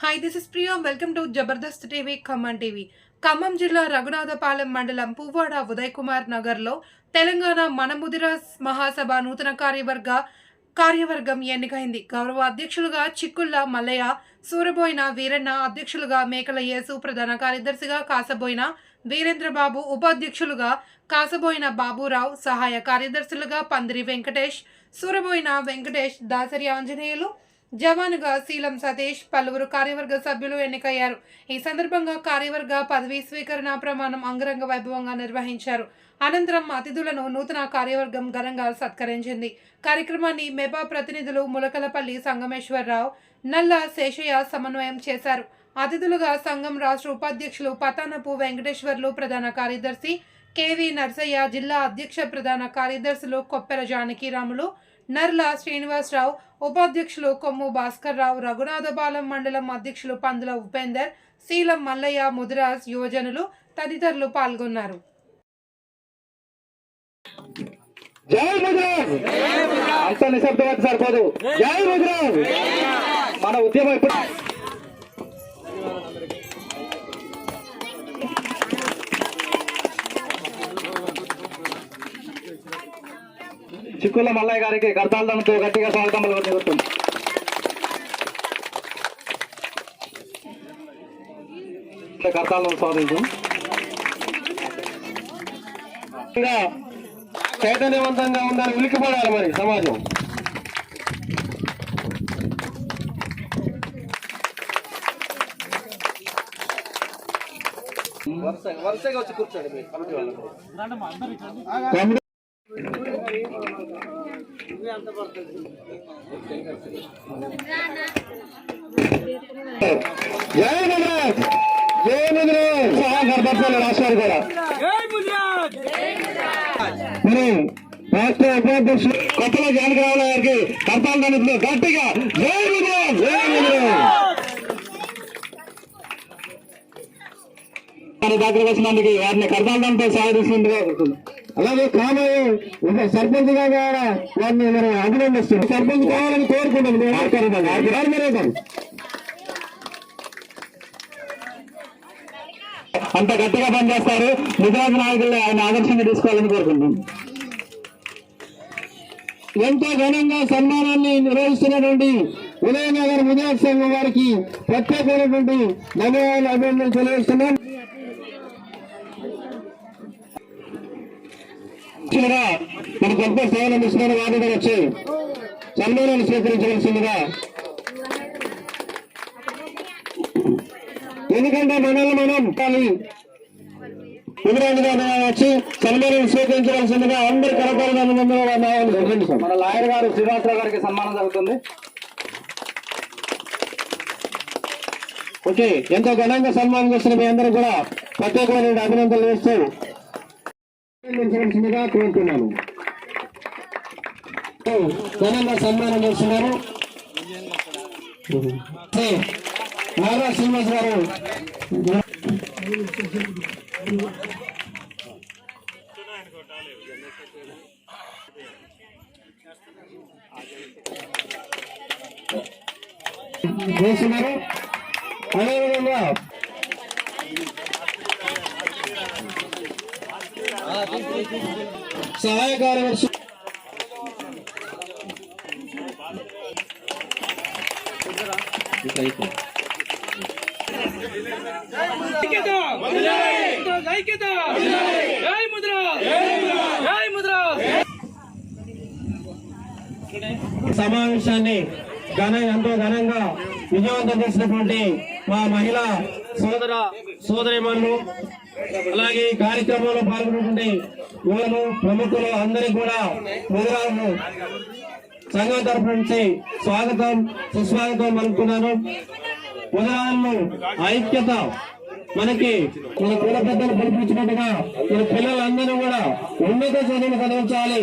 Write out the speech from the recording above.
Hi this is Priya welcome to Jabardasth TV Khammam TV Khammam జిల్లా రఘునాథపాలెం మండలం పువ్వాడ ఉదయ్ కుమార్ నగర్లో తెలంగాణ మనముదిర మహాసభ నూతన కార్యవర్గ కార్యవర్గం ఎన్నికైంది గౌరవ అధ్యక్షులుగా చిక్కుళ్ళ మల్లయ్య సూరబోయిన వీరన్న అధ్యక్షులుగా మేకల యేసు ప్రధాన కార్యదర్శిగా కాసబోయిన వీరేంద్రబాబు ఉపాధ్యక్షులుగా కాసబోయిన బాబురావు సహాయ కార్యదర్శులుగా పందిరి వెంకటేష్ సూరబోయిన వెంకటేష్ దాసరి ఆంజనేయులు జవానుగా శీలం సతీష్ పలువురు కార్యవర్గ సభ్యులు ఎన్నికయ్యారు. ఈ సందర్భంగా కార్యవర్గ పదవీ స్వీకరణ ప్రమాణం అంగరంగ వైభవంగా నిర్వహించారు. అనంతరం అతిథులను నూతన కార్యవర్గం ఘనంగా సత్కరించింది. కార్యక్రమాన్ని మెపా ప్రతినిధులు ములకలపల్లి సంగమేశ్వరరావు నల్ల శేషయ్య సమన్వయం చేశారు. అతిథులుగా సంఘం రాష్ట్ర ఉపాధ్యక్షులు పతానపు వెంకటేశ్వర్లు ప్రధాన కార్యదర్శి కేవి నర్సయ్య జిల్లా అధ్యక్ష ప్రధాన కార్యదర్శులు కొప్పెర జానకిరాములు నర్ల శ్రీనివాసరావు ఉపాధ్యక్షులు కొమ్ము భాస్కర్రావు రఘునాథపాలెం మండలం అధ్యక్షులు పందుల ఉపేందర్ శీలం మల్లయ్య ముదిరాజ్ యువజనులు తదితరులు పాల్గొన్నారు. జై ముద్రాజ్! అంత సరిపోదు. జై మన ఉద్యమం ఇప్పుడు చిక్కుల మల్లయ్య గారికి కర్తాలతో గట్టిగా స్వాగతం పలుకుతుంది కర్తాలను స్వాగతించు. చైతన్యవంతంగా ఉందని ఉలికిపడాలి మరి సమాజం. వరుసగా వచ్చి కూర్చోండి జై ముద్రాజ్ జై ముద్రాజ్ సహా గర్భాలు రాష్ట్రాలు కూడా మరి రాష్ట్ర ఉపాధ్యక్షులు కొత్తలో జానకరావు గారికి కర్తాలు దానిలో గట్టిగా జై ముద్రాజ్ జై ముద్రాజ్ వారి దగ్గర వచ్చినందుకు వారిని కర్తాలతో సాధిస్తుండగా అలాగే కామయ్య ఒక సర్పంచ్గా కూడా వారిని మనం అభినందిస్తున్నాం సర్పంచ్ కావాలని కోరుకుంటుంది. అంత గట్టిగా పనిచేస్తారు. నిజాం నాయకులు ఆయన ఆదర్శంగా తీసుకోవాలని కోరుకుంటున్నాం ఎంతో ఘనంగా సన్మానాన్ని నిర్వహిస్తున్నటువంటి ఉదయనగర్ విజయ సంఘం వారికి ప్రత్యేకమైనటువంటి ధన్యవాదాలు అభినందనలు తెలియజేస్తున్నాను. చివరగా మన గొప్ప సేవలు అందిస్తున్న వారిని వచ్చి సన్మానాన్ని స్వీకరించవలసిందిగా. ఎందుకంటే మనల్ని మనం కానీ ఎదురైనగా వచ్చి సన్మానం స్వీకరించవలసిందిగా అందరి కరపాలని మన లాయర్ గారు శ్రీనివాసరావు గారికి సన్మానం జరుగుతుంది. ఓకే ఎంతో ఘనంగా సన్మానం చేస్తున్న మీ అందరూ కూడా ప్రత్యేకమైన అభినందనలు చేస్తూ అభినందించవలసిందిగా కోరుతున్నాను ఓ, ఘనంగా సన్మానం చేస్తున్నారు. నారా శ్రీనివాస్ గారు. చేస్తున్నారు. అదేవిధంగా సహాయ కార్యదర్శి సమావేశాన్ని ఘన ఎంతో ఘనంగా విజయవంతం చేసినటువంటి మా మహిళా సోదర సోదరిమణులు అలాగే ఈ కార్యక్రమంలో పాల్గొన్నటువంటి యువలు ప్రముఖులు అందరికీ కూడా ముదిరాజు సంఘం తరఫు నుంచి స్వాగతం సుస్వాగతం పలుకుతున్నాను. ఉదాహరణలు ఐక్యత మనకి మన కుల పెద్దలు పిలిపించినట్టుగా మన పిల్లలందరూ కూడా ఉన్నత చదువులు చదివించాలి.